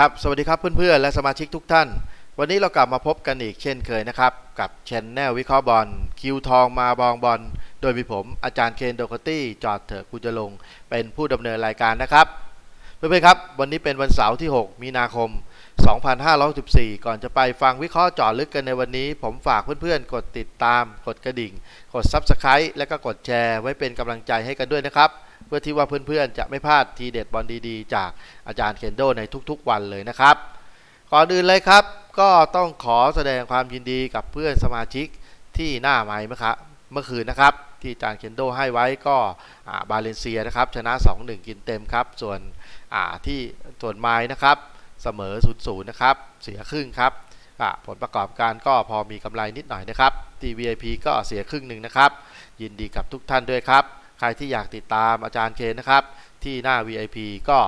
ครับ สวัสดีครับเพื่อนๆ และสมาชิกทุกท่าน วันนี้เรากลับมาพบกันอีกเช่นเคยนะครับ กับชแนลวิเคราะห์บอล คิวทองมาบองบอล โดยมีผมอาจารย์เคนโดคตี้ จอดเถอะกูจะลง เป็นผู้ดำเนินรายการนะครับ เพื่อนๆครับ วันนี้เป็นวันเสาร์ที่ 6 มีนาคม 2514ก่อนจะไปฟังวิเคราะห์จาะลึกกันในวันนี้ ผมฝากเพื่อนๆ กดติดตาม กดกระดิ่ง กด Subscribe และก็กดแชร์ ไว้เป็นกำลังใจให้กันด้วยนะครับ พื่อที่ว่าเพื่อนๆ จะไม่พลาดทีเด็ดบอลดีๆ จากอาจารย์เคนโดในทุกๆวันเลยนะครับ ก่อนอื่นเลยครับ ก็ต้องขอแสดงความยินดีกับเพื่อนสมาชิกที่หน้าไม้เมื่อครับเมื่อคืนนะครับ ที่อาจารย์เคนโดให้ไว้ก็บาเลนเซียนะครับ ชนะ 2-1 กินเต็มครับ ส่วนที่ส่วนไม้นะครับเสมอ 0-0 นะครับ เสียครึ่งครับผลประกอบการก็พอมีกำไรนิดหน่อยนะครับ TVIP ก็เสียครึ่งหนึ่งนะครับ ยินดีกับทุกท่านด้วยครับ ใครที่อยากติดตามอาจารย์เคนนะครับ ที่หน้า VIP ก็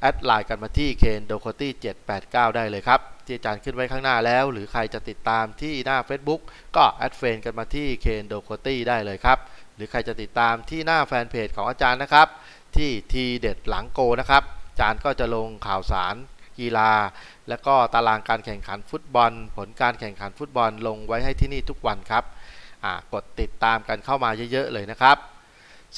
แอดไลน์กันมาที่เคนโดโคตี้789 ได้เลยครับ ที่อาจารย์ขึ้นไว้ข้างหน้าแล้ว หรือใครจะติดตามที่หน้า Facebook ก็แอดเฟนกันมาที่เคนโดโคตี้ได้เลยครับ หรือใครจะติดตามที่หน้าแฟนเพจของอาจารย์นะครับ ที่ทีเด็ดหลังโกนะครับอาจารย์ก็จะลงข่าวสารกีฬา และก็ตารางการแข่งขันฟุตบอล ผลการแข่งขันฟุตบอลลงไว้ให้ที่นี่ทุกวันครับกดติดตามกันเข้ามาเยอะๆเลยนะครับ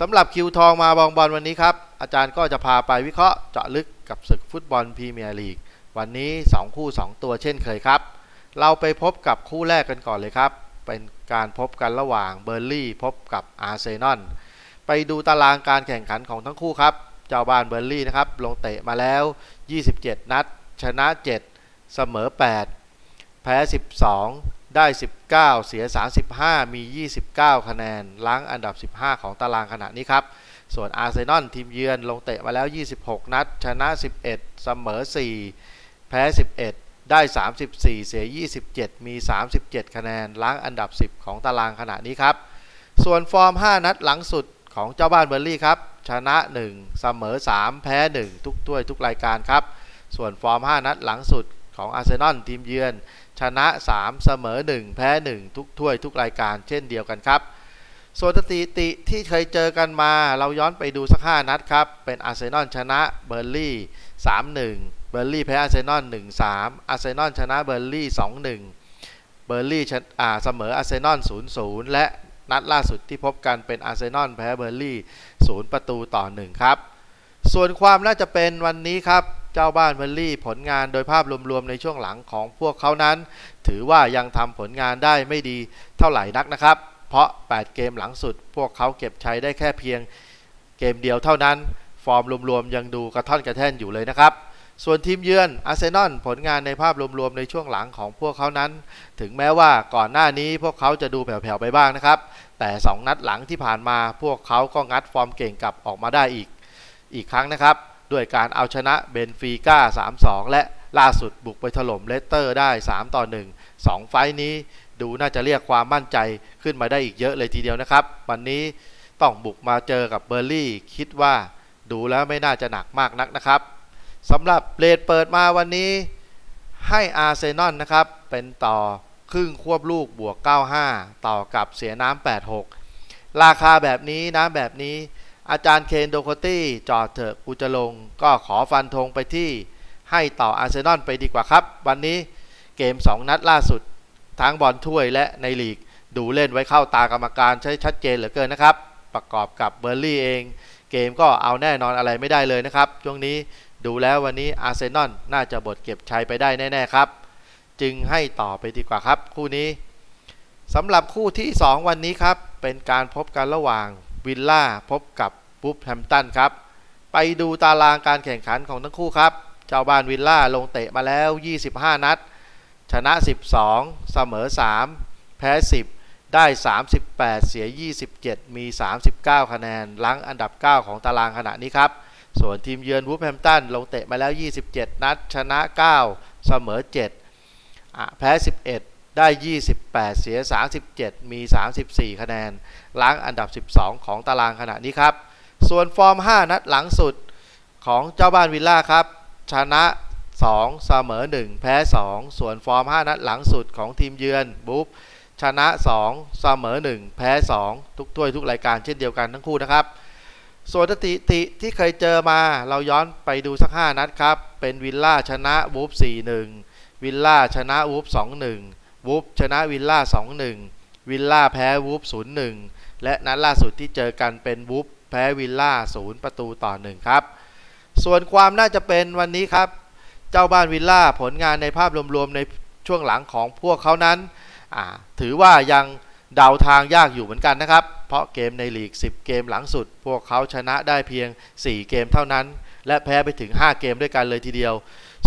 สำหรับคิวทองมาบองบอลวันนี้ครับ อาจารย์ก็จะพาไปวิเคราะห์เจาะลึกกับศึกฟุตบอลพรีเมียร์ลีก วันนี้ 2 คู่ 2 ตัวเช่นเคยครับ เราไปพบกับคู่แรกกันก่อนเลยครับ เป็นการพบกันระหว่างเบอร์ลี่พบกับอาร์เซนอลไปดูตารางการแข่งขันของทั้งคู่ครับ เจ้าบ้านเบอร์ลี่นะครับ ลงเตะมาแล้ว 27 นัด ชนะ 7 เสมอ 8 แพ้ 12 ได้ 19 เสีย 35 มี 29 คะแนนล้างอันดับ 15 ของตารางขณะนี้ครับ ส่วนอาร์เซนอลทีมเยือนลงเตะมาแล้ว 26 นัด ชนะ 11 เสมอ 4 แพ้ 11 ได้ 34 เสีย 27 มี 37 คะแนนล้างอันดับ 10 ของตารางขณะนี้ครับ ส่วนฟอร์ม 5 นัดหลังสุดของเจ้าบ้านเบอร์ลี่ครับ ชนะ 1 เสมอ 3 แพ้ 1 ทุกถ้วยทุกรายการครับ ส่วนฟอร์ม 5 นัดหลังสุด ของอาร์เซนอลทีมเยือน ชนะ 3 เสมอ 1 แพ้ 1 ทุกถ้วยทุกรายการเช่นเดียวกันครับ ส่วนสถิติที่เคยเจอกันมาเราย้อนไปดูสัก 5 นัดครับ เป็นอาร์เซนอลชนะเบอร์ลี่ 3-1 เบอร์ลี่แพ้อาร์เซนอล 1-3 อาร์เซนอลชนะเบอร์ลี่ 2-1 เบอร์ลี่เสมออาร์เซนอล 0-0 และนัดล่าสุดที่พบกันเป็นอาร์เซนอลแพ้เบอร์ลี่ 0 ประตูต่อ 1 ครับ ส่วนความน่าจะเป็นวันนี้ครับ เจ้าบ้านเบอร์ลี่ผลงานโดยภาพรวมๆในช่วงหลังของพวกเขานั้น ถือว่ายังทำผลงานได้ไม่ดีเท่าไหร่นักนะครับ เพราะ 8 เกมหลังสุด พวกเขาเก็บชัยได้แค่เพียงเกมเดียวเท่านั้น ฟอร์มรวมๆยังดูกระท่อนกระแท่นอยู่เลยนะครับส่วนทีมเยือนอาร์เซนอลผลงานในภาพรวมๆในช่วงหลังของพวกเขานั้น ถึงแม้ว่าก่อนหน้านี้พวกเขาจะดูแผ่วๆไปบ้างนะครับ แต่ 2 นัดหลังที่ผ่านมาพวกเขาก็งัดฟอร์มเก่งกลับออกมาได้อีกอีกครั้งนะครับ ด้วยการเอาชนะเบนฟีก้า 3-2 และล่าสุดบุกไปถล่มเลสเตอร์ได้ 3 ต่อ 1 2 ไฟต์นี้ดูน่าจะเรียกความมั่นใจขึ้นมาได้อีกเยอะเลยทีเดียวนะครับ วันนี้ต้องบุกมาเจอกับเบอร์ลี่ คิดว่าดูแล้วไม่น่าจะหนักมากนักนะครับสำหรับเลดเปิดมาวันนี้ให้อาร์เซนอลนะครับ เป็นต่อครึ่งควบลูกบวก 95 ต่อกับเสียน้ำ86 ราคาแบบนี้น้ำแบบนี้ อาจารย์เคนโดโคตี้จอดเถอะกูจะลง ก็ขอฟันธงไปที่ให้ต่ออาร์เซนอลไปดีกว่าครับ วันนี้เกม 2 นัดล่าสุด ทั้งบอลถ้วยและในลีก ดูเล่นไว้เข้าตากรรมการใช้ชัดเจนเหลือเกินนะครับ ประกอบกับเบอร์ลี่เอง เกมก็เอาแน่นอนอะไรไม่ได้เลยนะครับ ช่วงนี้ดูแล้ววันนี้อาร์เซนอลน่าจะบทเก็บชัยไปได้แน่ ๆ ครับ จึงให้ต่อไปดีกว่าครับ คู่นี้สำหรับคู่ที่ 2 วันนี้ครับ เป็นการพบกันระหว่าง วิลล่าพบกับบุ๊บแฮมตันครับ ไปดูตารางการแข่งขันของทั้งคู่ครับ เจ้าบ้านวิลล่าลงเตะมาแล้ว 25 นัด ชนะ 12 เสมอ 3 แพ้ 10 ได้ 38 เสีย 27 มี 39 คะแนนล้างอันดับ 9 ของตารางขณะนี้ครับ ส่วนทีมเยือนวูฟแฮมตันลงเตะมาแล้ว 27 นัด ชนะ 9 เสมอ7อแพ้ 11 ได้ 28 เสีย 37 มี 34 คะแนน ล้างอันดับ 12 ของตารางขณะนี้ครับ ส่วนฟอร์ม 5 นัดหลังสุดของเจ้าบ้านวิลล่าครับ ชนะ 2 เสมอ 1 แพ้ 2 ส่วนฟอร์ม 5 นัดหลังสุดของทีมเยือนบุ๊บชนะ 2 เสมอ 1 แพ้ 2 ทุกถ้วยทุกรายการเช่นเดียวกันทั้งคู่นะครับ ส่วนสถิติที่เคยเจอมาเราย้อนไปดูสัก 5 นัดครับ เป็นวิลล่าชนะวูฟ4-1 วิลล่าชนะวูฟ2-1 วูฟชนะวิลล่า2-1 วิลล่าแพ้วูฟ0-1 และนัดล่าสุดที่เจอกันเป็นวูฟแพ้วิลล่า0ประตูต่อ1ครับ ส่วนความน่าจะเป็นวันนี้ครับ เจ้าบ้านวิลล่าผลงานในภาพรวมๆในช่วงหลังของพวกเขานั้น ถือว่ายังเดาทางยากอยู่เหมือนกันนะครับ เพราะเกมในลีก 10 เกมหลังสุด พวกเขาชนะได้เพียง 4 เกมเท่านั้น และแพ้ไปถึง 5 เกมด้วยกันเลยทีเดียว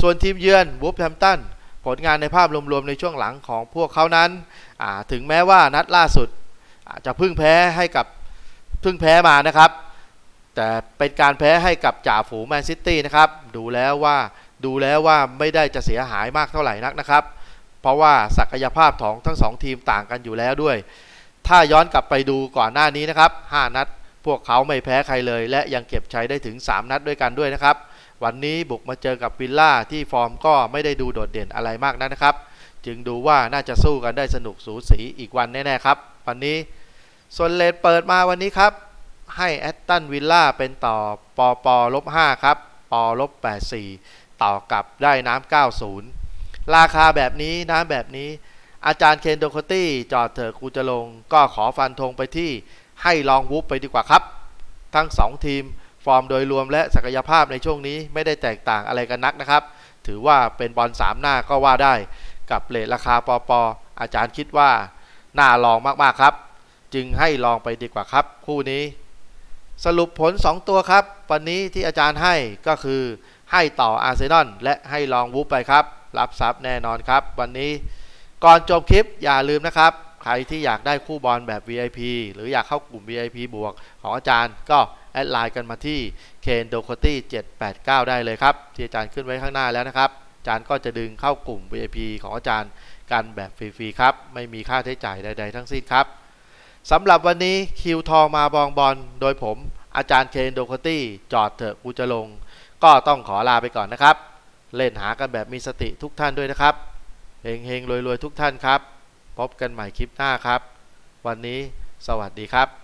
ส่วนทีมเยือนวูฟแฮมตัน ผลงานในภาพรวมๆในช่วงหลังของพวกเขานั้นถึงแม้ว่านัดล่าสุดจะพึ่งแพ้ให้กับพึ่งแพ้มานะครับ แต่เป็นการแพ้ให้กับจ่าฝูงแมนซิตี้นะครับดูแล้วว่าดูแล้วว่าไม่ได้จะเสียหายมากเท่าไหร่นักนะครับ เพราะว่าศักยภาพของทั้งสองทีมต่างกันอยู่แล้วด้วย ถ้าย้อนกลับไปดูก่อนหน้านี้นะครับ 5 นัด พวกเขาไม่แพ้ใครเลย และยังเก็บใชัยได้ถึง 3 นัดด้วยกันด้วยนะครับ วันนี้บุกมาเจอกับวิลล่าที่ฟอร์มก็ไม่ได้ดูโดดเด่นอะไรมากนักนะครับ จึงดูว่าน่าจะสู้กันได้สนุกสูสีอีกวันแน่ๆครับ วันนี้ส่วนเลดเปิดมาวันนี้ครับ ให้แอตตันวิลล่าเป็นต่อปอปอลบ5ครับปอลบ84 ต่อกับได้น้ำ90 ราคาแบบนี้น้ำแบบนี้ อาจารย์เคนโดโคตี้จอดเถอะครูจะลง ก็ขอฟันธงไปที่ให้ลองวูฟไปดีกว่าครับ ทั้ง 2 ทีม ร์มโดยรวมและศักยภาพในช่วงนี้ไม่ได้แตกต่างอะไรกันนักนะครับ ถือว่าเป็นบอลสามหน้าก็ว่าได้ กับเลทราคาปอปออาจารย์คิดว่าน่าลองมากๆครับ จึงให้ลองไปดีกว่าครับ คู่นี้ สรุปผล 2 ตัวครับ วันนี้ที่อาจารย์ให้ก็คือให้ต่ออาร์เซนอลและให้ลองวูฟไปครับ รับทรัพย์แน่นอนครับ วันนี้ก่อนจบคลิปอย่าลืมนะครับ ใครที่อยากได้คู่บอลแบบ VIP หรืออยากเข้ากลุ่ม VIP บวกของอาจารย์ก็ แอดไลน์กันมาที่ k e n d o k o t y 789 ได้เลยครับ ที่อาจารย์ขึ้นไว้ข้างหน้าแล้วนะครับ อาจารย์ก็จะดึงเข้ากลุ่ม VIP ของอาจารย์กันแบบฟรีๆครับ ไม่มีค่าใช้จ่ายใดๆทั้งสิ้นครับสำหรับวันนี้คิวทองมาบองบอลโดยผมอาจารย์เคนโดโคตี้จอดเถอะกูจะลง ก็ต้องขอลาไปก่อนนะครับ เล่นหากันแบบมีสติทุกท่านด้วยนะครับเฮงเฮงรวยรวยๆทุกท่านครับ พบกันใหม่คลิปหน้าครับ วันนี้สวัสดีครับ